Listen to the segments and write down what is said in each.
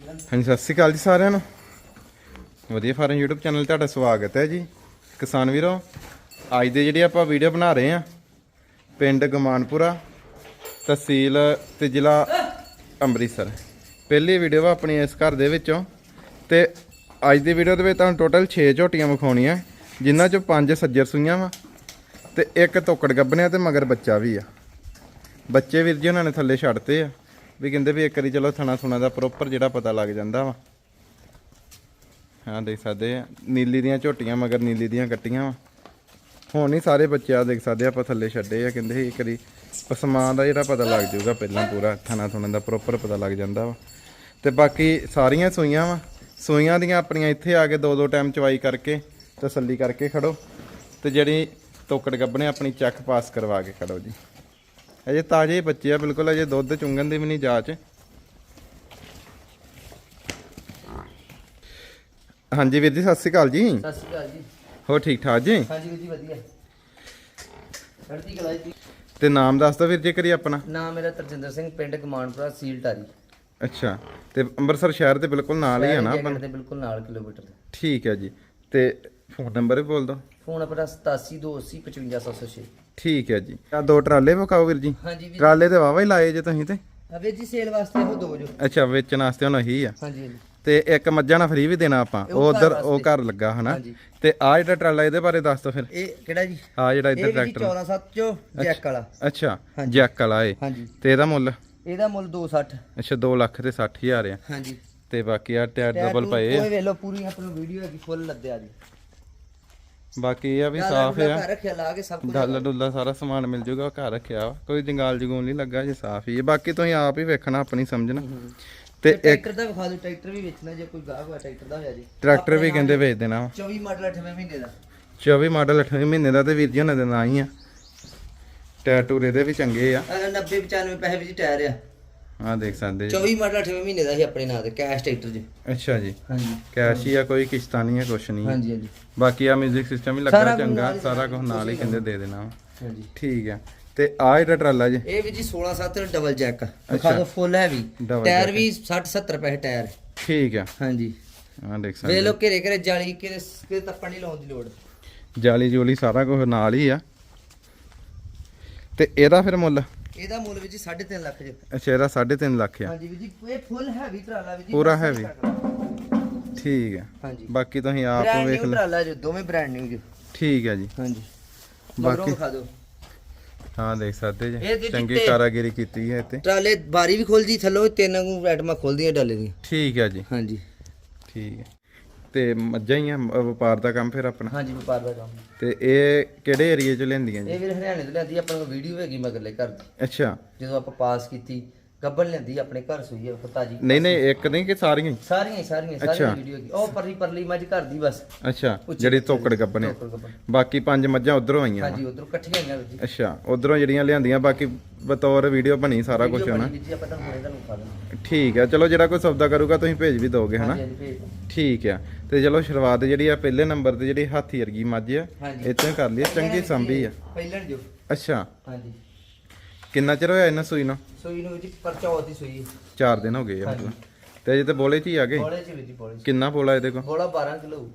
ਹਾਂਜੀ, ਸਤਿ ਸ਼੍ਰੀ ਅਕਾਲ ਜੀ ਸਾਰਿਆਂ ਨੂੰ। ਵਧੀਆ ਫਾਰਮ YouTube ਚੈਨਲ ਤੁਹਾਡਾ ਸਵਾਗਤ ਹੈ ਜੀ। ਕਿਸਾਨ ਵੀਰੋ, ਅੱਜ ਦੇ ਜਿਹੜੇ ਆਪਾਂ ਵੀਡੀਓ ਬਣਾ ਰਹੇ ਆ ਪਿੰਡ ਗਮਾਨਪੁਰਾ, ਤਹਿਸੀਲ ਤੇ ਜ਼ਿਲ੍ਹਾ ਅੰਮ੍ਰਿਤਸਰ। ਪਹਿਲੀ ਵੀਡੀਓ ਵਾ ਆਪਣੀ ਇਸ ਘਰ ਦੇ ਵਿੱਚੋਂ। ਤੇ ਅੱਜ ਦੀ ਵੀਡੀਓ ਦੇ ਵਿੱਚ ਤੁਹਾਨੂੰ ਟੋਟਲ 6 ਝੋਟੀਆਂ ਵਿਖਾਉਣੀਆਂ, ਜਿਨ੍ਹਾਂ ਚੋਂ 5 ਸੱਜਰ ਸੂਈਆਂ ਵਾ ਤੇ ਇੱਕ ਤੋਕੜ ਗੱਬਣਿਆ ਤੇ ਮਗਰ ਬੱਚਾ ਵੀ ਆ। ਬੱਚੇ ਵੀਰ ਜੀ, ਉਹਨਾਂ ਨੇ ਥੱਲੇ ਛੱਡਤੇ ਆ। ਵੀ ਕਹਿੰਦੇ ਵੀ ਇੱਕ ਵਾਰੀ ਚਲੋ ਥਣਾ ਥੁਣਾ ਦਾ ਪ੍ਰੋਪਰ ਜਿਹੜਾ ਪਤਾ ਲੱਗ ਜਾਂਦਾ ਵਾ। ਹਾਂ ਦੇਖ ਸਕਦੇ ਆ, ਨੀਲੀ ਦੀਆਂ ਝੋਟੀਆਂ ਮਗਰ ਨੀਲੀ ਦੀਆਂ ਕੱਟੀਆਂ ਵਾ। ਹੁਣ ਨਹੀਂ ਸਾਰੇ ਬੱਚੇ ਆ ਦੇਖ ਸਕਦੇ ਆਪਾਂ ਥੱਲੇ ਛੱਡੇ ਆ, ਕਹਿੰਦੇ ਇੱਕ ਵਾਰੀ ਪਸਮਾਨ ਦਾ ਜਿਹੜਾ ਪਤਾ ਲੱਗ ਜਾਊਗਾ ਪਹਿਲਾਂ ਪੂਰਾ, ਥਣਾ ਥੁਣਾ ਦਾ ਪ੍ਰੋਪਰ ਪਤਾ ਲੱਗ ਜਾਂਦਾ ਵਾ। ਤੇ ਬਾਕੀ ਸਾਰੀਆਂ ਸੂਈਆਂ ਵਾ, ਸੂਈਆਂ ਦੀਆਂ ਆਪਣੀਆਂ ਇੱਥੇ ਆ ਕੇ ਦੋ ਦੋ ਟਾਈਮ ਚਵਾਈ ਕਰਕੇ, ਤਸੱਲੀ ਕਰਕੇ ਖੜੋ। ਤੇ ਜਿਹੜੀ ਤੋਕੜ ਗੱਬਣੇ ਆਪਣੀ ਚੈੱਕ ਪਾਸ ਕਰਵਾ ਕੇ ਖੜੋ ਜੀ। ਅਜੇ ਤਾਜ਼ੇ ਬੱਚੇ ਆ ਬਿਲਕੁਲ ਅਜੇ ਦੁੱਧ ਚੁੰਗਣ ਦੀ ਵੀ ਨਹੀਂ ਜਾਚ। ਹਾਂਜੀ ਵੀਰ ਜੀ ਸਤਿ ਸ਼੍ਰੀ ਅਕਾਲ ਜੀ। ਸਤਿ ਸ਼੍ਰੀ ਅਕਾਲ ਜੀ। ਹੋ ਠੀਕ ਠਾਕ ਜੀ? ਹਾਂਜੀ ਵੀਰ ਜੀ ਵਧੀਆ। ਚੜ੍ਹਦੀ ਕਲਾ ਜੀ। ਤੇ ਨਾਮ ਦੱਸ ਦਿਓ ਵੀਰ ਜੀ ਕਰੀ ਆਪਣਾ। ਨਾਮ ਮੇਰਾ ਤਰਜਿੰਦਰ ਸਿੰਘ ਪਿੰਡ ਕਮਾਨਪੁਰਾ ਸੀਲ ਟਾਰੀ। ਅੱਛਾ ਤੇ ਅੰਮ੍ਰਿਤਸਰ ਸ਼ਹਿਰ ਦੇ ਬਿਲਕੁਲ ਨਾਲ ਹੀ ਆ ਨਾ ਆਪਾਂ ਦੇ ਦੇ ਬਿਲਕੁਲ ਨਾਲ ਕਿਲੋਮੀਟਰ ਦੇ। ਠੀਕ ਹੈ ਜੀ ਤੇ ਫੋਨ ਨੰਬਰ ਵੀ ਬੋਲ ਦਿਓ। ਫੋਨ ਆਪਣਾ 8728055706 ਠੀਕ ਹੈ ਜੀ। ਆ ਦੋ ਟਰਾਲੇ ਵਿਖਾਓ ਵੀਰ ਜੀ। ਹਾਂਜੀ ਵੀਰ ਟਰਾਲੇ ਤੇ ਵਾਵਾ ਹੀ ਲਾਏ ਜੇ ਤੁਸੀਂ ਤੇ। ਅਵੇ ਜੀ ਸੇਲ ਵਾਸਤੇ ਉਹ ਦੋ ਜੋ। ਅੱਛਾ ਵੇਚਣ ਵਾਸਤੇ ਹੁਣ ਇਹੀ ਆ। ਹਾਂਜੀ ਹਾਂਜੀ। ਤੇ ਇੱਕ ਮੱਝਾਂ ਨਾਲ ਫ੍ਰੀ ਵੀ ਦੇਣਾ ਆਪਾਂ। ਉਹ ਉਧਰ ਉਹ। ਘਰ ਲੱਗਾ ਹਨਾ। ਤੇ ਆ ਜਿਹੜਾ ਟਰਾਲਾ ਇਹਦੇ ਬਾਰੇ ਦੱਸ ਦਿਓ ਫਿਰ। ਇਹ ਕਿਹੜਾ ਜੀ? ਆ ਜਿਹੜਾ ਇੱਧਰ ਟਰੈਕਟਰ 14 ਚੋ ਜੈਕ ਵਾਲਾ। ਅੱਛਾ। ਜੈਕ ਵਾਲਾ ਏ ਹਾਂਜੀ। ਤੇ ਇਹਦਾ ਮੁੱਲ? ਇਹਦਾ ਮੁੱਲ 260 ਅੱਛਾ 2 ਲੱਖ ਤੇ 60000 ਆ। ਹਾਂਜੀ। ਤੇ ਬਾਕੀ ਆ ਟਾਇਰ ਡਬਲ ਪਏ ਕੋਈ ਵੇਖ ਲਓ ਪੂਰੀ ਆਪਣੀ ਵੀਡੀਓ ਹੈਗੀ ਫੁੱਲ ਲੱਦਿਆ ਜੀ। ਬਾਕੀ ਇਹ ਆ ਵੀ ਸਾਫ਼ ਆ। ਘਰ ਰੱਖਿਆ ਲਾ ਕੇ ਸਭ ਕੁਝ ਡਾਲਰ ਡੁੱਲਾ ਸਾਰਾ ਸਮਾਨ ਮਿਲ ਜੂਗਾ ਘਰ ਰੱਖਿਆ ਵਾ। ਕੋਈ ਜੰਗਾਲ ਜਗੂਨ ਨਹੀਂ ਲੱਗਾ ਜੇ ਸਾਫ਼ ਹੀ ਹੈ ਬਾਕੀ ਤੁਸੀਂ ਆਪ ਹੀ ਵੇਖਣਾ ਆਪਣੀ ਸਮਝਣਾ ਤੇ ਇੱਕ ਟਰੈਕਟਰ ਦਾ ਵਿਖਾ ਦਿਓ ਟਰੈਕਟਰ ਵੀ ਵੇਚਣਾ ਜੇ ਕੋਈ ਗਾਹਕ ਹੋਇਆ ਟਰੈਕਟਰ ਦਾ ਹੋਇਆ ਜੀ। ਟਰੈਕਟਰ ਵੀ ਕਹਿੰਦੇ ਵੇਚ ਦੇਣਾ ਵਾ। 24 ਮਾਡਲ 8ਵੇਂ ਮਹੀਨੇ ਦਾ। 24 ਮਾਡਲ 8 ਮਹੀਨੇ ਦਾ ਤੇ ਵੀਰ ਜੀ ਉਹਨਾਂ ਦੇ ਨਾਂ ਹੀ ਆ। ਟਾਇਰ ਟੂਰ ਇਹਦੇ ਵੀ ਚੰਗੇ ਆ। ਅਗਰ 90 95 ਪੈਸੇ ਵਿੱਚ ਟਾਇਰ ਆ। ਆ ਦੇਖ ਸਕਦੇ ਜੀ। 24 ਮਾਡਲ 8ਵੇਂ ਮਹੀਨੇ ਦਾ ਸੀ ਆਪਣੇ ਨਾਂ ਤੇ ਕੈਸ਼ ਟਰੈਕਟਰ ਜੀ। ਅੱਛਾ ਜੀ। ਹਾਂਜੀ। ਕੈਸ਼ ਹੀ ਆ ਕੋਈ ਕਿਸ਼ਤਾਂ ਨਹੀਂ ਆ ਕੁਛ ਨਹੀਂ। ਆ। ਹਾਂਜੀ ਹਾਂਜੀ। ਬਾਕੀ ਆ 뮤직 ਸਿਸਟਮ ਵੀ ਲੱਗਾ ਸਾਰਾ ਕੁਝ ਚੰਗਾ ਨਾਲ ਹੀ ਸਾਰਾ ਕੁਝ ਨਾਲ ਹੀ ਕਹਿੰਦੇ ਦੇ ਦੇਣਾ ਵਾ। ਹਾਂਜੀ। ਠੀਕ ਆ। ਤੇ ਆ ਜਿਹੜਾ ਟਰਾਲਾ ਜੀ। ਇਹ ਵੀ ਜੀ 16 7 ਡਬਲ ਜੈਕ ਦਿਖਾ ਦਿਓ full heavy Double tyre jack। ਵੀ 60 70 ਪੈਸੇ ਟਾਇਰ ਠੀਕ ਆ। ਹਾਂਜੀ। ਆ ਦੇਖ ਵੇਖ ਸਕਦੇ ਘੇਰੇ ਘੇਰੇ ਜਾਲੀ ਕਿਤੇ ਕਿਤੇ ਤੱਪਣ ਨਹੀਂ ਲਾਉਣ ਦੀ ਲੋੜ। ਜਾਲੀ ਜੂਲੀ ਸਾਰਾ ਕੁਝ ਨਾਲ ਹੀ ਆ। ਤੇ ਇਹਦਾ ਫਿਰ ਮੁੱਲ? ਇਹਦਾ ਮੁੱਲ ਵੀ ਜੀ 3.5 ਲੱਖ ਜੀ ਅੱਛਾ ਇਹਦਾ 3.5 ਲੱਖ ਆ। ਹਾਂਜੀ ਵੀ ਜੀ ਇਹ ਫੁੱਲ ਹੈਵੀ ਟਰਾਲਾ ਵੀ ਜੀ ਪੂਰਾ heavy। ਠੀਕ ਆ। ਹਾਂਜੀ। ਬਾਕੀ ਤੁਸੀਂ ਆਪ ਵੇਖ ਲਓ। ਟਰਾਲਾ ਜੀ ਦੋਵੇਂ ਬ੍ਰਾਂਡ ਨਿਊ ਜੀ। ਠੀਕ ਆ ਜੀ। ਹਾਂਜੀ। ਬਾਕੀ- ਦਿਖਾ ਦਿਓ। ਹਾਂ ਦੇਖ ਸਕਦੇ ਜੀ। ਚੰਗੀ ਕਾਰਾਗਰੀ ਕੀਤੀ ਹੈ ਇੱਥੇ। ਟਰਾਲੇ ਬਾਰੀ ਵੀ ਖੁੱਲਦੀ ਥੱਲੋਂ ਤਿੰਨ ਆਈਟਮਾਂ ਖੁੱਲਦੀਆਂ ਡਾਲੇ ਦੀਆਂ ਠੀਕ ਆ ਜੀ। ਹਾਂਜੀ। ਠੀਕ ਹੈ ਤੇ ਮੱਝਾਂ ਹੀ ਆ ਵਪਾਰ ਦਾ ਕੰਮ ਫਿਰ ਆਪਣਾ। ਹਾਂਜੀ ਵਪਾਰ ਦਾ ਕੰਮ। ਤੇ ਇਹ ਕਿਹੜੇ ਏਰੀਏ ਚ ਲੈਂਦੀਆਂ ਜੀ? ਇਹ ਵੀਰ ਹਰਿਆਣੇ ਤੋਂ ਲਿਆਂਦੀ ਕੋਲ ਵੀਡੀਓ ਹੈਗੀ ਮਗਰਲੇ ਘਰ ਦੀ। ਅੱਛਾ। ਜਦੋਂ ਆਪਾਂ ਪਾਸ ਕੀਤੀ ਗੱਬਲ ਲਿਆਂਦੀ ਆਪਣੇ ਘਰ ਸੂਈ ਹੈ ਤਾਜੀ। ਨਹੀਂ ਨਹੀਂ ਇੱਕ ਨਹੀਂ ਕਿ ਸਾਰੀਆਂ ਹੀ? ਸਾਰੀਆਂ ਹੀ, ਸਾਰੀਆਂ ਅੱਛਾ। ਸਾਰੀਆਂ ਵੀਡੀਓ ਹੈਗੀ ਉਹ ਪਰਲੀ ਪਰਲੀ ਮੱਝ ਘਰ ਦੀ ਬਸ। ਅੱਛਾ ਉੱਚੀ ਜਿਹੜੀ ਤੋਕੜ ਗੱਬਣੇ ਗੱਭਣ। ਬਾਕੀ ਪੰਜ ਮੱਝਾਂ ਉਧਰੋਂ ਆਈਆਂ ਵਾ। ਹਾਂਜੀ ਉਧਰੋਂ ਇਕੱਠੀਆਂ ਆਈਆਂ ਵੀਰ ਜੀ। ਅੱਛਾ ਉਧਰੋਂ ਜਿਹੜੀਆਂ ਲਿਆਂਦੀਆਂ ਬਾਕੀ ਬਤੌਰ ਵੀਡੀਓ ਬਣੀ ਸਾਰਾ ਕੁਝ Video ਹੋਣਾ ਬਣੀ ਵੀਰ ਜੀ ਆਪਾਂ ਤੁਹਾਨੂੰ ਹੁਣੇ ਤੁਹਾਨੂੰ ਖਾ ਦਿੰਦੇ ਠੀਕ ਹੈ ਚਲੋ ਜਿਹੜਾ ਕੋਈ ਸੌਦਾ ਕਰੂਗਾ ਤੁਸੀਂ ਭੇਜ ਵੀ ਦੋਗੇ ਹਨਾ? ਹਾਂਜੀ ਹਾਂਜੀ ਭੇਜ ਦਿਓ। ਠੀਕ ਆ। ਤੇ ਚਲੋ ਸ਼ੁਰੂਆਤ ਜਿਹੜੀ ਆ ਪਹਿਲੇ ਨੰਬਰ ਤੇ ਜਿਹੜੀ ਹਾਥੀ ਵਰਗੀ ਮੱਝ ਆ ਹਾਂਜੀ। ਇੱਥੇ ਕਰ ਲਈ ਚੰਗੀ ਸੰਭੀ ਆ। ਪਹਿਲਣ ਜੋ। ਅੱਛਾ। ਹਾਂਜੀ। ਕਿੰਨਾ ਚਿਰ ਹੋਇਆ ਇਹਨਾਂ ਸੂਈ ਨੂੰ? ਸੂਈ ਨੂੰ ਜੀ ਪਰਚੌਤ ਦੀ ਸੂਈ। 4 ਦਿਨ ਹੋ ਗਏ ਆ ਹਾਂਜੀ। ਮਤਲਬ। ਤੇ ਅਜੇ ਤੇ ਬੋਲੇ ਚ ਹੀ ਆ ਗਏ? ਬੋਲੇ ਚ ਜੀ ਬੋਲੇ ਚ। ਕਿੰਨਾ ਬੋਲਾ ਇਹਦੇ ਕੋਲ? ਬੋਲਾ 12 ਕਿਲੋ।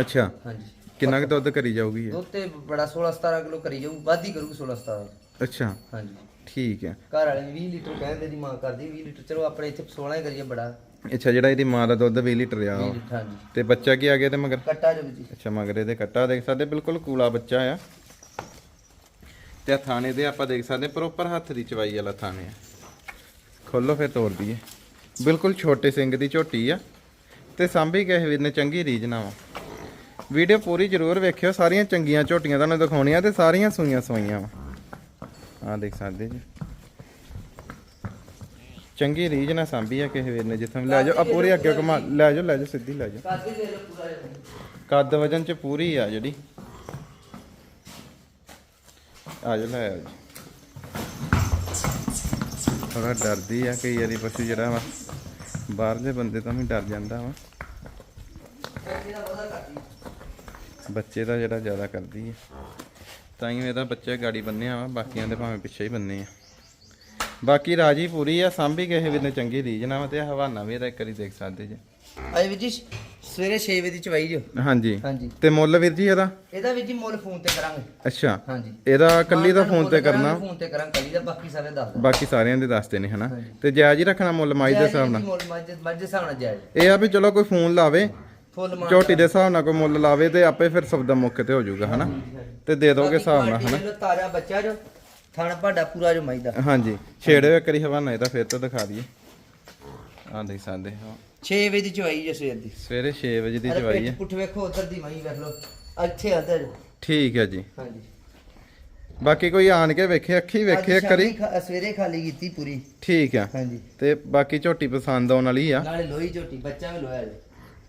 ਅੱਛਾ। ਹਾਂਜੀ। ਕਿੰਨਾ ਕੁ ਦੁੱਧ ਕਰੀ ਜਾਊਗੀ ਇਹ? ਦੁੱਧ ਤੇ ਬੜਾ 16 17 ਕਿਲੋ ਕਰੀ ਜਾਊ ਵੱਧ ਹੀ ਕਰੂਗੀ 16 17 ਅੱਛਾ। ਹਾਂਜੀ। ਠੀਕ ਹੈ। ਘਰ ਵਾਲੇ ਨੇ 20 ਲੀਟਰ ਕਹਿੰਦੇ ਦੀ ਮਾਂ ਕਰਦੀ 20 ਲੀਟਰ। ਚਲੋ ਆਪਣੇ ਇੱਥੇ 16 ਹੀ ਕਰੀਏ ਬੜਾ। ਅੱਛਾ ਜਿਹੜਾ ਇਹਦੀ ਮਾਂ ਦਾ ਦੁੱਧ 20 ਲੀਟਰ ਆ 20 ਲੀਟਰ ਹਾਂਜੀ। ਤੇ ਬੱਚਾ ਕੀ ਆ ਗਿਆ ਤੇ ਮਗਰ? ਕੱਟਾ ਜੋ ਜੀ। ਅੱਛਾ ਮਗਰ ਇਹਦੇ ਕੱਟਾ ਦੇਖ ਸਕਦੇ ਬਿਲਕੁਲ ਕੂਲਾ ਬੱਚਾ ਆ। ਤੇ ਥਾਣੇ ਦੇ ਆਪਾਂ ਦੇਖ ਸਕਦੇ ਪ੍ਰੋਪਰ ਹੱਥ ਦੀ ਚਵਾਈ ਵਾਲਾ ਥਾਣੇ ਆ। ਖੋਲੋ ਫਿਰ ਤੋੜ ਦਈਏ। ਬਿਲਕੁਲ ਛੋਟੇ ਸਿੰਘ ਦੀ ਝੋਟੀ ਆ। ਤੇ ਸਾਂਭੀ ਕਿਸੇ ਵੀਰ ਨੇ ਚੰਗੀ ਰੀਝ ਨਾ ਵਾ ਵੀਡੀਓ ਪੂਰੀ ਜ਼ਰੂਰ ਵੇਖਿਓ ਸਾਰੀਆਂ ਚੰਗੀਆਂ ਝੋਟੀਆਂ ਤੁਹਾਨੂੰ ਦਿਖਾਉਣੀਆਂ ਤੇ ਸਾਰੀਆਂ ਸੂਈਆਂ ਸੂਈਆਂ ਵਾ। ਆ ਦੇਖ ਸਕਦੇ ਜੀ। ਚੰਗੀ ਰੀਝ ਨਾ ਸਾਂਭੀ ਆ ਕਿਸੇ ਵੀਰ ਨੇ ਜਿੱਥੋਂ ਲੈ ਜਾਓ। ਆ ਪੂਰੀ ਅੱਗੇ ਘੁਮਾ ਲੈ ਜਾਓ ਲੈ ਜਾਓ ਸਿੱਧੀ ਲੈ ਜਾਓ। ਕੱਦ ਵਜਨ ਚ ਪੂਰੀ ਆ ਜਿਹੜੀ। ਆ ਜਾ ਲੈ ਆ ਜੀ। ਥੋੜਾ ਡਰਦੀ ਆ ਕਈ ਵਾਰੀ ਪਸ਼ੂ ਜਿਹੜਾ ਵਾ ਬਾਹਰਲੇ ਬੰਦੇ ਤੋਂ ਵੀ ਡਰ ਜਾਂਦਾ ਵਾ। ਬੱਚੇ ਦਾ ਜਿਹੜਾ ਜ਼ਿਆਦਾ ਕਰਦੀ ਆ। ਤਾਂ ਹੀ ਇਹਦਾ ਬੱਚਾ ਗਾੜੀ ਬੰਨਿਆ ਵਾ, ਬਾਕੀਆਂ ਦੇ ਭਾਵੇਂ ਪਿੱਛੇ ਹੀ ਬੰਨੇ ਆ। ਬਾਕੀ ਰਾਜੀ ਪੂਰੀ ਆ ਸਾਂਭੀ ਕਿਸੇ ਵੀ ਨੇ ਚੰਗੀ ਰੀਝ ਨਾਲ ਤੇ ਹਵਾਨਾ ਵੀ ਇਹਦਾ ਇੱਕ ਵਾਰੀ ਦੇਖ ਸਕਦੇ ਜੀ। ਅਜੇ ਵੀਰ ਜੀ ਸਵੇਰੇ 6 ਵਜੇ ਦੀ ਚਵਾਈ ਜੋ ਹਾਂਜੀ। ਹਾਂਜੀ। ਤੇ ਮੁੱਲ ਵੀਰ ਜੀ ਇਹਦਾ? ਇਹਦਾ ਵੀਰ ਜੀ ਮੁੱਲ ਫੋਨ ਤੇ ਕਰਾਂਗੇ। ਅੱਛਾ। ਹਾਂਜੀ। ਇਹਦਾ ਕੱਲੀ ਦਾ ਫੋਨ ਤੇ ਕਰਨਾ? ਫੋਨ ਤੇ ਕਰਾਂਗੇ ਕੱਲੀ ਦਾ ਬਾਕੀ ਸਾਰੇ ਦੱਸ ਦਾਂ ਬਾਕੀ ਸਾਰਿਆਂ ਦੇ ਦੱਸਦੇ ਨੇ ਹਨਾ। ਤੇ ਜਾਇਜ਼ ਹੀ ਰੱਖਣਾ ਮੁੱਲ ਮਾਈ ਦੇ ਹਿਸਾਬ ਨਾਲ? ਮੁੱਲ ਮੱਝ ਦੇ ਹਿਸਾਬ ਨਾਲ ਜਾਇਜ਼। ਇਹ ਆ ਵੀ ਚਲੋ ਕੋਈ ਫੋਨ ਲਾਵੇ ਝੋਟੀ ਦੇ ਹਿਸਾਬ ਨਾਲ ਕੋਈ ਮੁੱਲ ਲਾਵੇ ਤੇ ਆਪੇ ਫਿਰ ਸਬਦਾ ਮੌਕੇ ਤੇ ਹੋ ਜਾਊਗਾ ਹਨਾ? ਤੇ ਦੇ ਦੋਗੇ ਹਿਸਾਬ ਨਾਲ ਹਨਾ? ਹਨਾ ਤਾਜ਼ਾ ਬੱਚਾ ਜੋ। ਥਣ ਭਾਡਾ ਪੂਰਾ ਜੋ ਮਾਈ ਦਾ ਹਾਂਜੀ ਛੇੜਿਓ ਇੱਕ ਵਾਰੀ ਹਵਾਨਾ ਇਹਦਾ ਫਿਰ ਤੋਂ ਦਿਖਾ ਦਈਏ। ਆ ਦੇਖ ਸਕਦੇ ਹੋ। 6 ਵਜੇ ਦੀ ਚਵਾਈ ਜੋ ਸਵੇਰ ਦੀ। ਸਵੇਰੇ 6 ਵਜੇ ਦੀ ਚਵਾਈ ਹੈ। ਪੁੱਠ ਵੇਖੋ ਉਧਰ ਦੀ ਮਾਈ ਵੇਖ ਲਓ। ਇੱਥੇ ਅੰਦਰ ਠੀਕ ਹੈ ਜੀ। ਹਾਂਜੀ। ਬਾਕੀ ਕੋਈ ਆਣ ਕੇ ਵੇਖੇ ਅੱਖੀ ਵੇਖੇ ਇੱਕ ਵਾਰੀ? ਸਵੇਰੇ ਖਾਲੀ ਕੀਤੀ ਪੂਰੀ। ਠੀਕ ਆ ਹਾਂਜੀ। ਤੇ ਬਾਕੀ ਝੋਟੀ ਪਸੰਦ ਆਉਣ ਵਾਲੀ ਆ। ਨਾਲੇ ਲੋਹੀ ਝੋਟੀ ਬੱਚਾ ਵੀ ਲੋਇਆ ਜੀ।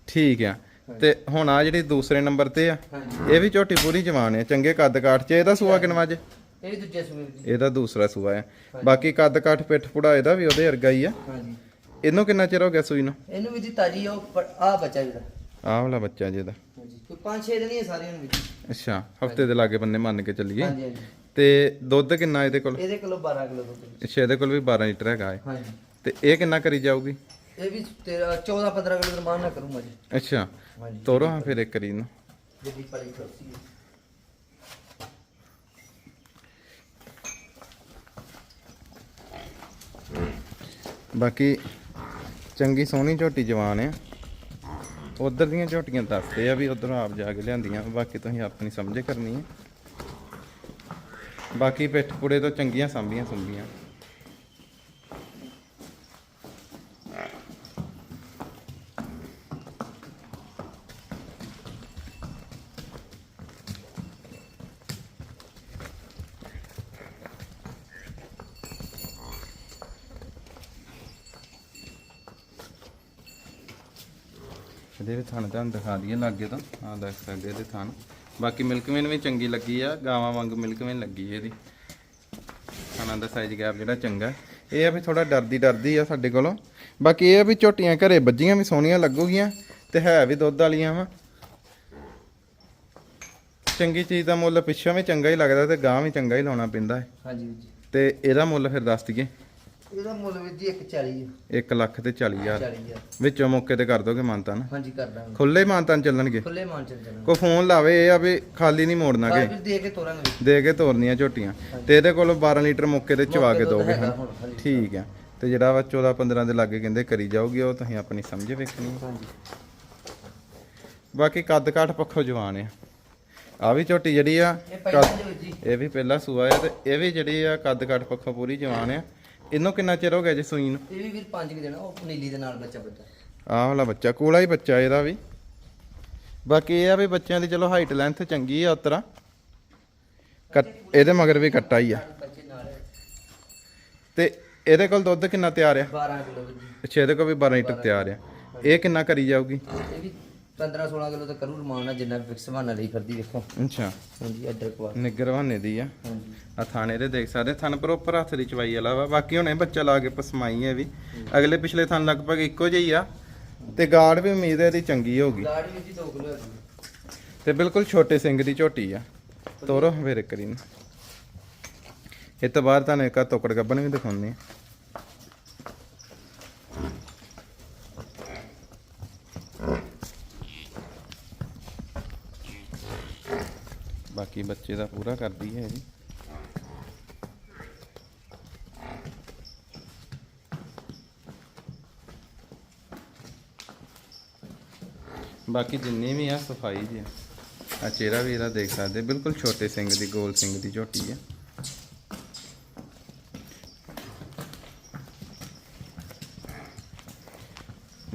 ਠੀਕ ਆ ਤੇ ਹੁਣ ਆ ਜਿਹੜੀ ਦੂਸਰੇ ਨੰਬਰ ਤੇ ਆ ਇਹ ਵੀ ਝੋਟੀ ਪੂਰੀ ਜਵਾਨ ਹੈ ਚੰਗੇ ਕੱਦ ਕਾਠ ਚ ਇਹਦਾ ਸੂਆ ਕਿੰਨਾ ਵਜੇ ਇਹ ਵੀ ਦੂਜੇ ਸੂਏ ਜੀ ਇਹਦਾ ਦੂਸਰਾ ਸੂਆ ਹੈ। ਬਾਕੀ ਕੱਦ ਕਾਠ ਪਿੱਠ ਪੁੜਾ ਇਹਦਾ ਵੀ ਉਹਦੇ ਵਰਗਾ ਹੀ ਆ। ਹਾਂਜੀ। ਇਹਨੂੰ ਕਿੰਨਾ ਚਿਰ ਹੋ ਗਿਆ ਸੂਈ ਨੂੰ? ਇਹਨੂੰ ਵੀ ਜੀ ਤਾਜੀ ਉਹ ਆ ਬੱਚਾ ਜਿਹੜਾ। ਆਹ ਵਾਲਾ ਬੱਚਾ ਜੀ ਇਹਦਾ। ਹਾਂਜੀ। ਕੋਈ 5-6 ਦਿਨ ਹੀ ਹੈ ਸਾਰਿਆਂ ਨੂੰ ਵੀ। ਅੱਛਾ ਹਫ਼ਤੇ ਦੇ ਲਾਗੇ ਬੰਨੇ ਮੰਨ ਕੇ ਚੱਲੀਏ। ਹਾਂਜੀ ਹਾਂਜੀ। ਤੇ ਦੁੱਧ ਕਿੰਨਾ ਇਹਦੇ ਕੋਲ? ਇਹਦੇ ਕੋਲੋਂ 12 ਕਿਲੋ ਦੁੱਧ ਜੀ। ਅੱਛਾ ਇਹਦੇ ਕੋਲ ਵੀ 12 ਲੀਟਰ ਹੈਗਾ ਹੈ ਹਾਂਜੀ। ਤੇ ਇਹ ਕਿੰਨਾ ਕਰੀ ਜਾਊਗੀ? ਇਹ ਵੀ ਤੇਰਾ 14 15 ਕਿਲੋ ਦਾ ਮਾਨ ਨਾ ਕਰੂੰਗਾ ਜੀ। ਅੱਛਾ। ਹਾਂਜੀ। ਤੋਰੋ ਹਾਂ ਫਿਰ ਇੱਕ ਕਰੀ ਨੂੰ ਜਿੱਦੀ ਪੜੀ ਕਰਸੀ ਬਾਕੀ ਚੰਗੀ ਸੋਹਣੀ ਝੋਟੀ ਜਵਾਨ ਆ। ਉਧਰ ਦੀਆਂ ਝੋਟੀਆਂ ਦੱਸਦੇ ਆ ਵੀ ਉਧਰੋਂ ਆਪ ਜਾ ਕੇ ਲਿਆਂਦੀਆਂ। ਬਾਕੀ ਤੁਸੀਂ ਆਪਣੀ ਸਮਝੇ ਕਰਨੀ ਹੈ ਬਾਕੀ ਪਿੱਠ ਪੁੜੇ ਤੋਂ ਚੰਗੀਆਂ ਸੰਭੀਆਂ ਸੰਭੀਆਂ ਇਹਦੇ ਵੀ ਥਣ ਤੁਹਾਨੂੰ ਦਿਖਾ ਦਈਏ ਲਾਗੇ ਤੋਂ। ਆਹ ਦੇਖ ਸਕਦੇ ਇਹਦੇ ਥਣ ਬਾਕੀ ਮਿਲਕਵੇਨ ਵੀ ਚੰਗੀ ਲੱਗੀ ਆ ਗਾਵਾਂ ਵਾਂਗ ਮਿਲਕਵੇਨ ਲੱਗੀ ਇਹਦੀ। ਥਣਾਂ ਦਾ ਸਾਈਜ਼ ਗੈਪ ਜਿਹੜਾ ਚੰਗਾ। ਇਹ ਆ ਵੀ ਥੋੜਾ ਡਰਦੀ ਡਰਦੀ ਆ ਸਾਡੇ ਕੋਲੋਂ। ਬਾਕੀ ਇਹ ਆ ਵੀ ਝੋਟੀਆਂ ਘਰੇ ਵੱਜੀਆਂ ਵੀ ਸੋਹਣੀਆਂ ਲੱਗੂਗੀਆਂ ਤੇ ਹੈ ਵੀ ਦੁੱਧ ਵਾਲੀਆਂ ਵਾ। ਚੰਗੀ ਚੀਜ਼ ਦਾ ਮੁੱਲ ਪਿੱਛੋਂ ਵੀ ਚੰਗਾ ਹੀ ਲੱਗਦਾ ਤੇ ਗਾਂ ਵੀ ਚੰਗਾ ਹੀ ਲਾਉਣਾ ਪੈਂਦਾ ਹੈ। ਹਾਂਜੀ ਜੀ। ਤੇ ਇਹਦਾ ਮੁੱਲ ਫਿਰ ਦੱਸ ਦਈਏ। ਇਹਦਾ ਮੁੱਲ ਵੀਰ ਜੀ 140 1 ਲੱਖ ਤੇ 40000 40000 ਵਿੱਚੋਂ ਮੌਕੇ ਤੇ ਕਰ ਦੋਗੇ ਮਾਨਤਾ ਨਾ ਹਾਂਜੀ ਕਰ ਦਾਂਗੇ। ਖੁੱਲੇ ਮਾਨਤਾਨ ਚੱਲਣਗੇ? ਖੁੱਲੇ ਮਾਨ ਚੱਲ ਜਾਣਾ ਕੋ ਫੋਨ ਲਾਵੇ ਇਹ ਆ ਵੀ ਖਾਲੀ ਨਹੀਂ ਮੋੜਨਾ ਕਿ ਵੀ ਦੇ ਕੇ ਤੋਰਾਂਗੇ। ਦੇ ਕੇ ਤੋਰਨੀਆਂ ਝੋਟੀਆਂ। ਤੇ ਇਹਦੇ ਕੋਲ 12 ਲੀਟਰ ਮੌਕੇ ਤੇ ਚਵਾ ਕੇ ਦੋਗੇ ਹਾਂਜੀ। ਠੀਕ ਆ। ਤੇ ਜਿਹੜਾ ਵਾ 14 15 ਦੇ ਲਾਗੇ ਕਹਿੰਦੇ ਕਰੀ ਜਾਊਗੀ ਉਹ ਤੁਸੀਂ ਆਪਣੀ ਸਮਝ ਵੇਖਣੀ। ਹਾਂਜੀ। ਬਾਕੀ ਕੱਦ ਕਾਠ ਪੱਖੋਂ ਜਵਾਨ ਆ। ਆ ਵੀ ਝੋਟੀ ਜਿਹੜੀ ਆ ਇਹ ਪਹਿਲਾਂ ਇਹ ਵੀ ਪਹਿਲਾ ਸੂਆ ਆ ਤੇ ਇਹ ਵੀ ਜਿਹੜੀ ਆ ਕੱਦ ਕਾਠ ਪੱਖੋਂ ਪੂਰੀ ਜਵਾਨ ਆ। ਇਹਨੂੰ ਕਿੰਨਾ ਚਿਰ ਹੋ ਗਿਆ ਜੀ ਸੂਈ ਨੂੰ? ਇਹ ਵੀ ਵੀਰ 5 ਕਿ ਦੇਣਾ ਉਹ ਨੀਲੀ ਦੇ ਨਾਲ ਬੱਚਾ ਬੱਚਾ ਆਹ ਵਾਲਾ ਬੱਚਾ ਕੋਲਾ ਹੀ ਬੱਚਾ ਇਹਦਾ ਵੀ। ਬਾਕੀ ਇਹ ਆ ਵੀ ਬੱਚਿਆਂ ਦੀ ਚਲੋ ਹਾਈਟ ਲੈਂਥ ਚੰਗੀ ਆ ਉਤਰਾ। ਇਹਦੇ ਮਗਰ ਵੀ ਕੱਟਾ ਹੀ ਆ। ਬੱਚੇ ਨਾਲ ਹੈ। ਤੇ ਇਹਦੇ ਕੋਲ ਦੁੱਧ ਕਿੰਨਾ ਤਿਆਰ ਆ? 12 ਕਿਲੋ ਅੱਛਾ ਇਹਦੇ ਕੋਲ ਵੀ 12 ਲੀਟਰ ਤਿਆਰ ਆ। ਇਹ ਕਿੰਨਾ ਕਰੀ ਜਾਊਗੀ? ਇਹ ਵੀ 15 16 ਕਿਲੋ ਤਾਂ ਕਰੂ ਰਮਾਨ ਨਾਲ ਜਿੰਨਾ ਫਿਕਸ ਬਹਾਨਾ ਲਈ ਫਿਰਦੀ ਵੇਖੋ ਅੱਛਾ। ਹਾਂਜੀ ਅੱਡਰ ਕੁਆਰ ਨਿੱਗਰ ਬਹਾਨੇ ਦੀ ਆ। ਹਾਂਜੀ। ਆ ਥਾਣੇ ਦੇ ਦੇਖ ਸਕਦੇ ਥਣ ਪ੍ਰੋਪਰ ਹੱਥ ਦੀ ਚਵਾਈ ਵਾਲਾ ਵਾ। ਬਾਕੀ ਹੁਣੇ ਬੱਚਾ ਲਾ ਕੇ ਪਸਮਾਈ ਹੈ ਵੀ। ਅਗਲੇ ਪਿਛਲੇ ਥਣ ਲਗਭਗ ਇੱਕੋ ਜਿਹੀ ਆ। ਤੇ ਗਾੜ ਵੀ ਉਮੀਦ ਹੈ ਇਹਦੀ ਚੰਗੀ ਹੋਗੀ ਗਾੜੀ ਵਿੱਚ ਹੀ 2 ਕਿਲੋ ਤੇ ਬਿਲਕੁਲ ਛੋਟੇ ਸਿੰਘ ਦੀ ਝੋਟੀ ਆ। ਤੋਰੋ ਫੇਰ ਕਰੀ ਨੂੰ ਇਹ ਤੋਂ ਬਾਅਦ ਤੁਹਾਨੂੰ ਇੱਕ ਆ ਤੋਕੜ ਗੱਬਣ ਵੀ ਦਿਖਾਉਂਦੇ ਆ। ਬਾਕੀ ਬੱਚੇ ਦਾ ਪੂਰਾ ਕਰਦੀ ਹੈ ਜੀ। ਬਾਕੀ ਜਿੰਨੀ ਵੀ ਆ ਸਫ਼ਾਈ ਦੀ ਆ ਚਿਹਰਾ ਵੀ ਇਹਦਾ ਦੇਖ ਸਕਦੇ। ਬਿਲਕੁਲ ਛੋਟੇ ਸਿੰਘ ਦੀ, ਗੋਲ ਸਿੰਘ ਦੀ ਝੋਟੀ ਆ।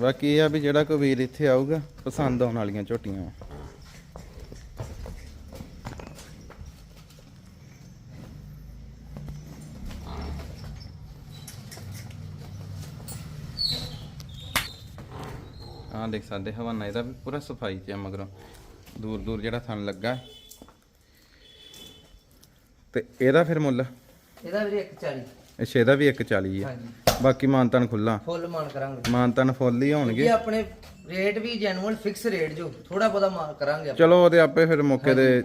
ਬਾਕੀ ਇਹ ਆ ਵੀ ਜਿਹੜਾ ਕੋਈ ਵੀਰ ਇੱਥੇ ਆਊਗਾ, ਪਸੰਦ ਆਉਣ ਵਾਲੀਆਂ ਝੋਟੀਆਂ ਵਾ। ਆਹ ਦੇਖ ਸਕਦੇ ਹਵਾਨਾ ਇਹਦਾ ਵੀ ਪੂਰਾ ਸਫ਼ਾਈ ਚ ਮਗਰੋਂ। ਦੂਰ ਦੂਰ ਜਿਹੜਾ ਥਣ ਲੱਗਾ ਹੈ। ਤੇ ਇਹਦਾ ਫਿਰ ਮੁੱਲ? ਇਹਦਾ ਵੀਰੇ 140 ਅੱਛਾ ਇਹਦਾ ਵੀ 140 ਆ। ਹਾਂਜੀ। ਬਾਕੀ ਮਾਨਤਨ ਖੁੱਲਾ ਫੁੱਲ ਮਾਨ ਕਰਾਂਗੇ। ਮਾਨਤਨ ਫੁੱਲ ਹੀ ਇਹ ਹੋਣਗੇ ਆਪਣੇ ਰੇਟ ਵੀ ਜੈਨੂਅਲ ਫਿਕਸ ਰੇਟ ਜੋ ਥੋੜਾ ਬਹੁਤਾ ਮਾਨ ਕਰਾਂਗੇ ਆਪਾਂ। ਚਲੋ ਉਹਦੇ ਆਪੇ ਫਿਰ ਮੌਕੇ ਦੇ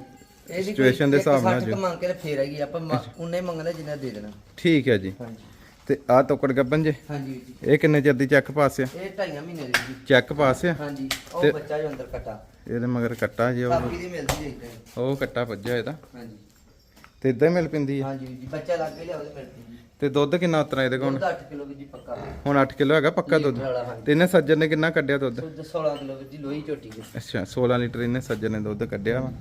ਇਹ ਵੀ ਸਿਚੁਏਸ਼ਨ ਦੇ ਹਿਸਾਬ ਨਾਲ ਜੋ। ਮੰਗ ਕੇ ਫੇਰ ਹੈਗੀ ਆਪਾਂ ਮ- ਉਨੇ ਮੰਗਦੇ ਜਿੰਨਾ ਦੇ ਦੇਣਾ। ਠੀਕ ਹੈ ਜੀ। ਹਾਂਜੀ। ਤੇ ਆ ਤੋਕੜ ਗੱਬਨ ਜੇ? ਹਾਂਜੀ ਵੀਰ ਜੀ। ਇਹ ਕਿੰਨੇ ਚਿਰ ਦੀ ਚੈੱਕ ਪਾਸ ਆ? ਇਹ ਢਾਈਆਂ ਮਹੀਨੇ ਦੀ ਜੀ। ਚੈੱਕ ਪਾਸ ਆ? ਹਾਂਜੀ ਉਹ ਤੇ- ਬੱਚਾ ਜੋ ਅੰਦਰ ਕੱਟਾ। ਇਹਦੇ ਮਗਰ ਕੱਟਾ ਜੇ ਉਹ। ਕਾਪੀ ਦੀ ਮਿਲਦੀ ਹੈ ਇੱਦਾਂ ਉਹ ਕੱਟਾ ਭੱਜਿਆ ਇਹਦਾ। ਹਾਂਜੀ। ਤੇ ਇਦਾਂ ਹੀ ਮਿਲ ਪਿੰਦੀ ਆ? ਹਾਂਜੀ ਵੀਰ ਜੀ ਬੱਚਾ ਲੱਗ ਕੇ ਲਿਆਓ ਤੇ ਮਿਲਦੀ ਜੀ ਤੇ ਦੁੱਧ ਕਿੰਨਾ ਉਤਰਾ ਇਹਦੇ ਕੋਲ? ਦੁੱਧ 8 ਕਿਲੋ ਵੀਰ ਜੀ ਪੱਕਾ। ਹੁਣ 8 ਕਿਲੋ ਹੈਗਾ ਪੱਕਾ ਦੁੱਧ? ਲੀਟਰ ਵਾਲਾ ਹਾਂਜੀ। ਤੇ ਇਹਨੇ ਸੱਜਣ ਨੇ ਕਿੰਨਾ ਕੱਢਿਆ ਦੁੱਧ? ਦੁੱਧ 16 ਕਿਲੋ ਵੀਰ ਜੀ ਲੋਹੀ ਝੋਟੀ ਦੇ। ਅੱਛਾ 16 ਲੀਟਰ ਇਹਨੇ ਸੱਜਣ ਨੇ ਦੁੱਧ ਕੱਢਿਆ ਵਾ।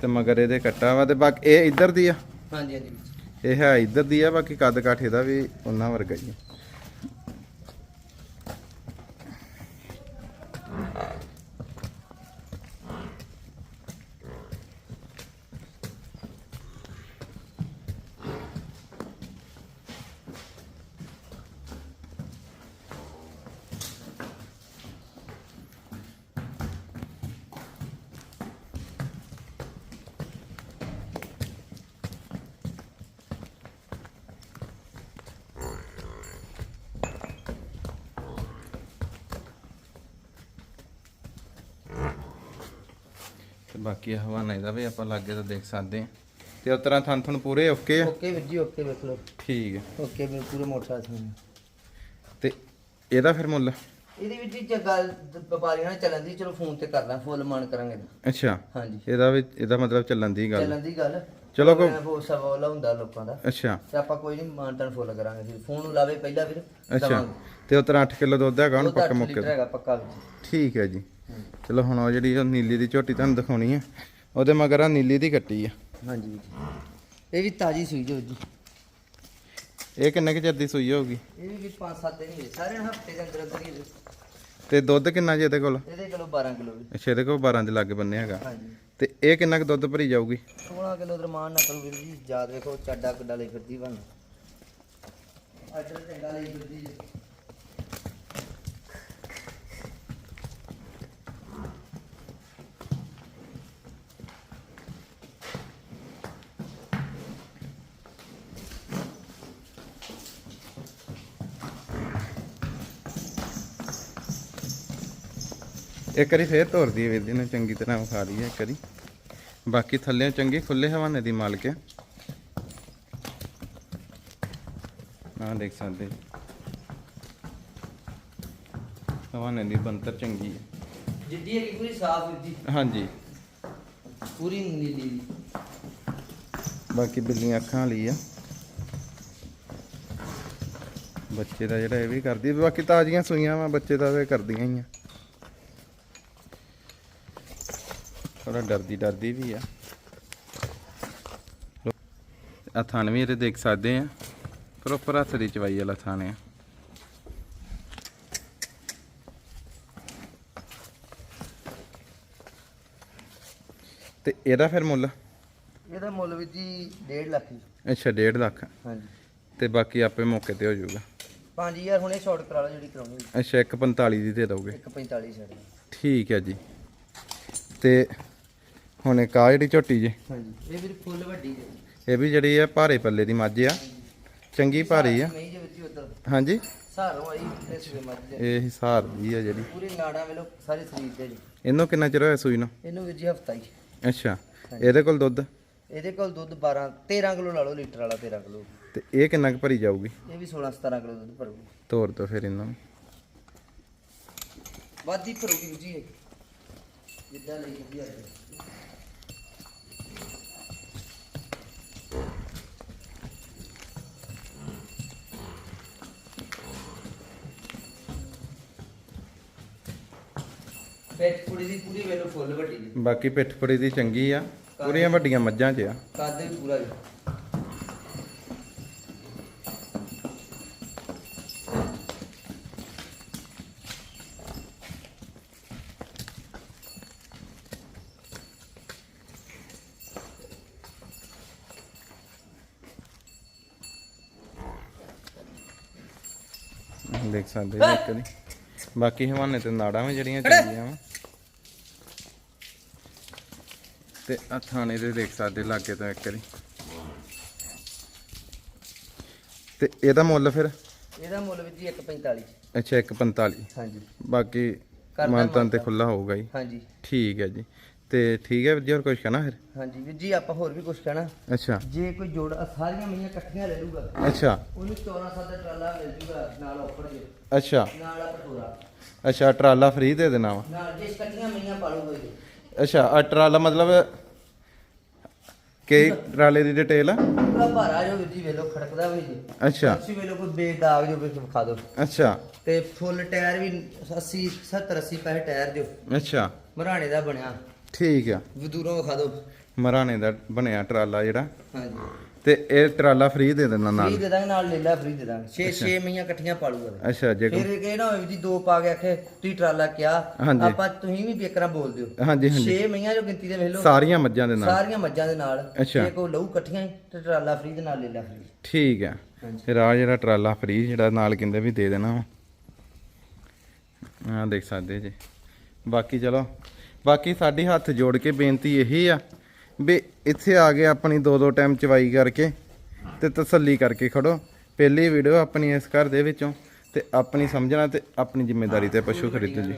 ਤੇ ਮਗਰ ਇਹਦੇ ਕੱਟਾ ਵਾ ਤੇ ਬਾਕੀ ਇਹ ਇੱਧਰ ਦੀ ਆ? ਹਾਂਜੀ ਹਾਂਜੀ ਵੀਰ ਜੀ। ਇਹ ਹੈ ਇੱਧਰ ਦੀ ਆ ਬਾਕੀ ਕੱਦ ਕਾਠ ਇਹਦਾ ਵੀ ਉਹਨਾਂ ਵਰਗਾ ਹੀ ਆ। ਤੇ ਬਾਕੀ ਇਹ ਹਵਾਨਾ ਇਹਦਾ ਵੀ ਆਪਾਂ ਲਾਗੇ ਤੋਂ ਦੇਖ ਸਕਦੇ ਆ ਤੇ ਉਸ ਤਰ੍ਹਾਂ ਥਣ ਥਣ ਪੂਰੇ ਓਕੇ ਆ? ਓਕੇ ਵੀਰ ਜੀ ਓਕੇ ਵੇਖ ਲਓ। ਠੀਕ ਹੈ ਓਕੇ ਵੀਰ ਪੂਰੇ ਸਾਈਕਲ ਤੇ ਇਹਦਾ ਫਿਰ ਮੁੱਲ? ਇਹਦੀ ਵੀਰ ਜੀ ਗੱਲ ਵਪਾਰੀਆਂ ਨਾਲ ਚੱਲਣ ਦੀ ਚਲੋ ਫੋਨ ਤੇ ਕਰ ਲਾਂ ਫੁੱਲ ਮਾਨ ਕਰਾਂਗੇ ਇਹਦਾ। ਅੱਛਾ। ਹਾਂਜੀ। ਇਹਦਾ ਵੀ ਇਹਦਾ ਮਤਲਬ ਚੱਲਣ ਦੀ ਗੱਲ। ਚੱਲਣ ਦੀ ਗੱਲ। ਚਲੋ ਕੋ- ਹੋ ਸਵਾਲ ਹੁੰਦਾ ਲੋਕਾਂ ਦਾ। ਅੱਛਾ। ਤੇ ਆਪਾਂ ਕੋਈ ਨਹੀਂ ਮਾਨਤਨ ਫੁੱਲ ਕਰਾਂਗੇ ਜੀ ਫੋਨ ਨੂੰ ਲਾਵੇ ਪਹਿਲਾਂ ਵੀਰ ਅੱਛਾ। ਤੇ ਉਸ ਤਰ੍ਹਾਂ 8 ਕਿਲੋ ਦੁੱਧ ਹੈਗਾ ਉਹ ਤਾਂ ਪੱਕਾ ਮੁੱਕੇ ਲੀਟਰ ਹੈਗਾ ਪੱਕਾ ਵੀਰ ਠੀਕ ਹੈ ਜੀ। ਚਲੋ ਹੁਣ ਉਹ ਜਿਹੜੀ ਉਹ ਨੀਲੀ ਦੀ ਝੋਟੀ ਤੁਹਾਨੂੰ ਦਿਖਾਉਣੀ ਹੈ ਉਹਦੇ ਮਗਰ ਆ ਨੀਲੀ ਦੀ ਕੱਟੀ ਆ। ਹਾਂਜੀ ਵੀਰ ਜੀ। ਇਹ ਵੀ ਤਾਜੀ ਸੂਈ ਜੋ ਜੀ। ਇਹ ਕਿੰਨੇ ਕੁ ਚਿਰ ਦੀ ਸੂਈ ਹੋਊਗੀ? ਇਹ ਵੀ 5-7 ਦਿਨ ਹੀ ਹੋਏ, ਸਾਰੇ ਹਫ਼ਤੇ ਦੇ ਅੰਦਰ ਅੰਦਰ ਹੀ ਹੋਏ। ਤੇ ਦੁੱਧ ਕਿੰਨਾ ਜੀ ਇਹਦੇ ਕੋਲ? ਇਹਦੇ ਕਿਲੋ 12 ਕਿਲੋ ਵੀ ਅੱਛਾ ਇਹਦੇ ਕੋਲ 12 ਦੇ ਲਾਗੇ ਬੰਨੇ ਹੈਗਾ। ਹਾਂਜੀ। ਤੇ ਇਹ ਕਿੰਨਾ ਕੁ ਦੁੱਧ ਭਰੀ ਜਾਊਗੀ? 16 ਕਿਲੋ ਦਰਮਾਨ ਨਾ ਕਰੋ ਵੀਰ ਜੀ। ਯਾਦ ਵੇਖੋ ਚੱਡਾ ਕਿੱਡਾ ਲਈ ਫਿਰਦੀ ਬਣ ਅਜਰ ਚੰਗਾ ਲਈ ਫਿਰਦੀ ਜੀ। ਇੱਕ ਵਾਰੀ ਫੇਰ ਤੋਰ ਦਈਏ ਵੀਰ ਜੀ ਨੇ ਚੰਗੀ ਤਰ੍ਹਾਂ ਵਿਖਾ ਦਈਏ ਇੱਕ ਵਾਰੀ। ਬਾਕੀ ਥੱਲੇ ਚੰਗੀ ਖੁੱਲੇ ਹਵਾਨੇ ਦੀ ਮਾਲਕ ਹੈ ਆਹ ਦੇਖ ਸਕਦੇ। ਹਵਾਨੇ ਦੀ ਬੰਤਰ ਚੰਗੀ ਹੈ ਜਿੱਦੀ ਹੈਗੀ ਪੂਰੀ ਸਾਫ਼ ਵੀਰ ਜੀ ਹਾਂਜੀ। ਪੂਰੀ ਨੀਲੀ ਦੀ ਬਾਕੀ ਬਿੱਲੀਆਂ ਅੱਖਾਂ ਵਾਲੀ ਆ। ਬੱਚੇ ਦਾ ਜਿਹੜਾ ਇਹ ਵੀ ਕਰਦੀ ਬਾਕੀ ਤਾਜ਼ੀਆਂ ਸੂਈਆਂ ਵਾ ਬੱਚੇ ਦਾ ਤੇ ਕਰਦੀਆਂ ਹੀ ਆ। ਥੋੜਾ ਡਰਦੀ ਡਰਦੀ ਵੀ ਆ। ਆ ਥਣ ਵੀ ਇਹਦੇ ਦੇਖ ਸਕਦੇ ਆ। ਪ੍ਰੋਪਰ ਹੱਥ ਦੀ ਚਵਾਈ ਵਾਲਾ ਥਣ ਆ। ਤੇ ਇਹਦਾ ਫਿਰ ਮੁੱਲ? ਇਹਦਾ ਮੁੱਲ ਵੀਰ ਜੀ 1.5 ਲੱਖ ਜੀ। ਅੱਛਾ 1.5 ਲੱਖ। ਹਾਂਜੀ। ਤੇ ਬਾਕੀ ਆਪੇ ਮੌਕੇ ਤੇ ਹੋ ਜਾਊਗਾ। 5000 ਹੁਣੇ ਸ਼ਾਰਟ ਕਰਾ ਲਓ ਜਿਹੜੀ ਕਰਾਉਣੀ ਅੱਛਾ 145 ਦੀ ਦੇ ਦੋਗੇ। 145 ਛੱਡ ਠੀਕ ਹੈ ਜੀ। ਤੇ ਹੁਣ ਇੱਕ ਆ ਜਿਹੜੀ ਝੋਟੀ ਜੀ। ਹਾਂਜੀ। ਇਹ ਵੀਰ ਫੁੱਲ ਵੱਡੀ ਜੀ ਇਹ ਵੀ ਜਿਹੜੀ ਆ ਭਾਰੇ ਪੱਲੇ ਦੀ ਮੱਝ ਆ। ਚੰਗੀ ਭਾਰੀ ਆ। ਨਹੀਂ ਜੇ ਵੀਰ ਜੀ ਉਧਰ। ਹਾਂਜੀ। ਸਾਰੋਂ ਆਈ ਇਸ ਦੇ ਮੱਝ ਦੇ ਇਹ ਹਿਸਾਰ ਦੀ ਆ ਜਿਹੜੀ। ਪੂਰੀ ਨਾੜਾਂ ਵੇਲੋ ਸਾਰੇ ਸਰੀਰ ਦੇ ਜੀ। ਇਹਨੂੰ ਕਿੰਨਾ ਚਿਰ ਹੋਇਆ ਸੂਈ ਨੂੰ? ਇਹਨੂੰ ਵੀਰ ਜੀ ਹਫਤਾ ਹੀ। ਅੱਛਾ। ਇਹਦੇ ਕੋਲ ਦੁੱਧ? ਇਹਦੇ ਕੋਲ ਦੁੱਧ 12 13 ਕਿਲੋ ਲਾ ਲਓ ਲੀਟਰ ਵਾਲਾ 13 ਕਿਲੋ। ਤੇ ਇਹ ਕਿੰਨਾ ਕੁ ਭਰੀ ਜਾਊਗੀ? ਇਹ ਵੀ 16 17 ਕਿਲੋ ਦੁੱਧ ਭਰੂਗੀ। ਤੋਰ ਤੋਂ ਫਿਰ ਇਹਨੂੰ। ਵਾਦੀ ਭਰੂਗੀ ਜੀ ਇਹ। ਜਿੱਦਾਂ ਲਈ ਜਾਂਦੀ ਆ ਕੁੜੀ ਦੀ ਪੂਰੀ ਵੇਲੋ ਫੁੱਲ ਵੱਡੀ ਜੀ। ਬਾਕੀ ਪਿੱਠ ਪੜੀ ਦੀ ਚੰਗੀ ਆ ਪੂਰੀਆਂ ਵੱਡੀਆਂ ਮੱਝਾਂ 'ਚ ਆ। ਕੱਦ ਵੀ ਪੂਰਾ ਜੀ। ਦੇਖ ਸਕਦੇ ਜੀ ਇੱਕ ਦੀ ਬਾਕੀ ਹਵਾਨੇ ਤੇ ਨਾੜਾਂ ਵੀ ਜਿਹੜੀਆਂ ਚੰਗੀਆਂ ਵਾ। ਤੇ ਆ ਥਾਣੇ ਦੇ ਦੇਖ ਸਕਦੇ ਲਾਗੇ ਤੋਂ ਇੱਕ ਵਾਰੀ। ਤੇ ਇਹਦਾ ਮੁੱਲ ਫਿਰ? ਇਹਦਾ ਮੁੱਲ ਵੀ ਜੀ 145 ਅੱਛਾ 145 ਹਾਂਜੀ। ਬਾਕੀ ਮਾਨਤਨ ਤੇ। ਖੁੱਲਾ ਹੋਊਗਾ ਜੀ। ਹਾਂਜੀ। ਠੀਕ ਹੈ ਜੀ। ਤੇ ਠੀਕ ਹੈ ਵੀਰ ਜੀ ਹੋਰ ਕੁਝ ਕਹਿਣਾ ਫਿਰ? ਹਾਂਜੀ ਵੀਰ ਜੀ ਆਪਾਂ ਹੋਰ ਵੀ ਕੁਝ ਕਹਿਣਾ। ਅੱਛਾ। ਜੇ ਕੋਈ ਜੋੜ ਸਾਰੀਆਂ ਮਈਆਂ ਇਕੱਠੀਆਂ ਲੈ ਲੂਗਾ ਅੱਛਾ। ਉਹਨੂੰ 1400 ਦਾ ਟਰਾਲਾ ਮਿਲ ਜੂਗਾ ਨਾਲ ਆਫਰ ਦੇ ਅੱਛਾ। ਨਾਲ ਆ ਪਟੋਰਾ ਅੱਛਾ ਟਰਾਲਾ ਫ੍ਰੀ ਦੇ ਦੇਣਾ ਵਾ? ਮਈਆਂ ਅੱਛਾ ਆ ਟਰਾਲਾ ਮਤਲਬ ਕਿ ਟਰਾਲੇ ਦੀ ਡਿਟੇਲ ਆ? ਪੂਰਾ ਭਾਰਾ ਜੋ ਵੀਰ ਜੀ ਵੇਲੋ ਖੜਕਦਾ ਵੀ ਜੀ ਅੱਛਾ। ਤੁਸੀਂ ਵੇਲੋ ਕੋਈ ਬੇਦਾਗ ਜੋ ਵੀ ਵਿਖਾ ਦਿਓ। ਅੱਛਾ। ਤੇ ਫੁੱਲ ਟਾਇਰ ਵੀ 80 70 80 ਪੈਸੇ ਟਾਇਰ ਦਿਓ। ਅੱਛਾ। ਮਰਾਣੇ ਦਾ ਬਣਿਆ। ਠੀਕ ਆ। ਦੂਰੋਂ ਵਿਖਾ ਦਿਓ। ਮਰਾਣੇ ਦਾ ਬਣਿਆ ਟਰਾਲਾ ਜਿਹੜਾ। ਹਾਂਜੀ। ਤੇ ਇਹ ਟਰਾਲਾ ਫ੍ਰੀ ਦੇ ਦੇਣਾ ਫ੍ਰੀ ਨਾਲ ਦੇ ਦਾਂਗੇ ਨਾਲ ਲੈ ਲੈ ਫ੍ਰੀ ਦੇ ਦਾਂਗੇ। 6 6 ਮਈਆਂ ਇਕੱਠੀਆਂ ਪਾਲੂਗਾ ਵੀਰ। ਅੱਛਾ ਜੇ ਫਿਰ ਇਹ ਨਾ ਹੋਵੇ ਵੀ ਜੀ ਦੋ ਪਾ ਕੇ ਆਖੇ ਤੁਸੀਂ ਟਰਾਲਾ ਕਿਹਾ ਹਾਂਜੀ। ਆਪਾਂ ਤੁਸੀਂ ਵੀ ਬੇਕਰਾ ਬੋਲ ਦਿਓ ਹਾਂਜੀ ਹਾਂਜੀ। 6 ਮਈਆਂ ਜੋ ਗਿਣਤੀ ਦੇ ਵੇਖ ਲਓ। ਸਾਰੀਆਂ ਮੱਝਾਂ ਦੇ ਨਾਲ? ਸਾਰੀਆਂ ਮੱਝਾਂ ਦੇ ਨਾਲ। ਅੱਛਾ। ਜੇ ਕੋਈ ਲਹੂ ਇਕੱਠੀਆਂ ਹੀ ਤੇ ਟਰਾਲਾ ਫ੍ਰੀ ਦੇ ਨਾਲ ਲੈ ਲੈ ਫ੍ਰੀ। ਠੀਕ ਆ। ਫਿਰ ਆ ਜਿਹੜਾ ਟਰਾਲਾ ਫ੍ਰੀ ਜਿਹੜਾ ਨਾਲ ਕਹਿੰਦੇ ਵੀ ਦੇ ਦੇਣਾ ਆ ਦੇਖ ਸਕਦੇ ਜੀ। ਬਾਕੀ ਚਲੋ ਬਾਕੀ ਸਾਡੀ ਹੱਥ ਜੋੜ ਕੇ ਬੇਨਤੀ ਇਹੀ ਆ ਵੀ ਇੱਥੇ ਆ ਗਏ ਆਪਣੀ ਦੋ ਦੋ ਟਾਈਮ ਚਵਾਈ ਕਰਕੇ ਤੇ ਤਸੱਲੀ ਕਰਕੇ ਖੜੋ। ਪਹਿਲੀ ਵੀਡੀਓ ਆਪਣੀ ਇਸ ਘਰ ਦੇ ਵਿੱਚੋਂ ਤੇ ਆਪਣੀ ਸਮਝਣਾ ਤੇ ਆਪਣੀ ਜ਼ਿੰਮੇਵਾਰੀ ਤੇ ਪਸ਼ੂ ਖਰੀਦੋ ਜੀ।